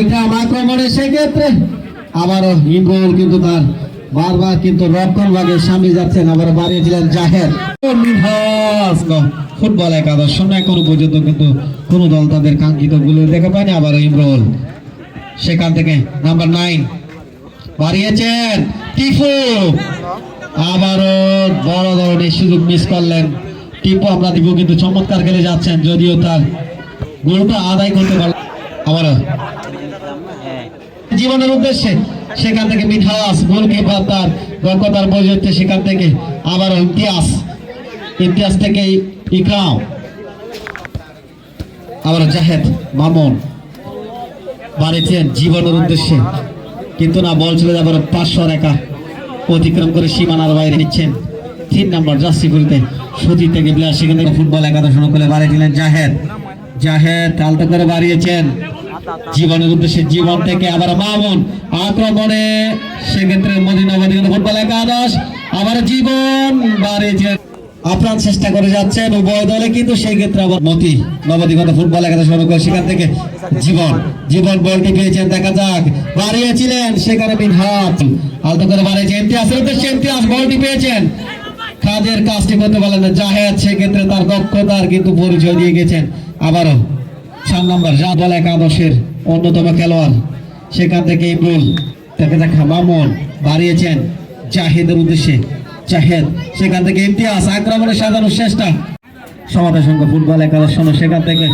ইকরাম আক্রমণে সেক্ষেত্রে। আবারও ইমরুল কিন্তু তার বারবার কিন্তু রক্ষণ ভাগে সামনে যাচ্ছেন আবার বাড়িয়েছিলেন জাহের। ফুটবল একাদশ, শূন্য এখনও পর্যন্ত কিন্তু কোনো দল তাদের কাঙ্ক্ষিতগুলো দেখে পায়নি, আবারও ইমরুল। সেখান থেকে নাম্বার নাইন বাড়িয়েছেন টিফু আবারও বড় ধরনের সুযোগ মিস করলেন। টিপু, আমরা দিব কিন্তু চমৎকার খেলে যাচ্ছেন, যদিও তার গোলটা আদায় করতে পারল আবারও জীবনের উদ্দেশ্যে সেখান থেকে মিঠাস গোলকিপার তার দক্ষতার বৈশিষ্ট্যে সেখান থেকে আবারও ইতিহাস ইতিহাস থেকে ইকরাম। আবার জাহেদ, মামুন। বাড়িছেন জীবনের উদ্দেশ্যে। কিন্তু না, বল চলে যাবার পাঁচশো রেখা অতিক্রম করে সীমানার বাইরে নিচ্ছেন। তিন নম্বর জার্সি খুলতে সতী থেকে প্লেয়ার সেখান থেকে ফুটবল একাদশ করে বাড়িয়েছিলেন জাহেদ। জাহেদ আলতো করে বাড়িয়েছেন। জীবনের উদ্দেশ্যে জীবন থেকে আবার মামুন আক্রমণে, সেক্ষেত্রে মদিনা মদিনা ফুটবল একাদশ, আবার জীবন বাড়িয়েছেন আপ্রাণ চেষ্টা করে যাচ্ছেন উভয় দলে, কিন্তু সেই ক্ষেত্রে আবার মতি নবদিগত ফুটবল একাদশ সেখান থেকে জীবন জীবন বলটি পেয়েছেন, দেখা যাক। বাড়িয়েছিলেন সেখানে আলতো করে বাড়িয়েছে উদ্দেশ্যে ইমতিয়াজ বলটি পেয়েছেন। কাজের কাজটি করতে পারলেন না, জাহেদ, সেক্ষেত্রে তার দক্ষতার কিন্তু পরিচয় দিয়ে গেছেন। আবারও চার নম্বর যা দল একাদশের অন্যতম খেলোয়াড়। সেখান থেকে ইমরুল তাকে দেখা মামুন বাড়িয়েছেন জাহেদের উদ্দেশ্যে। জাহেদ, সেখান থেকে ইমতিয়াজ, আক্রমণের সাধারণ চেষ্টা। সমাজের সঙ্গে ফুটবল একাদশ সেখান থেকে।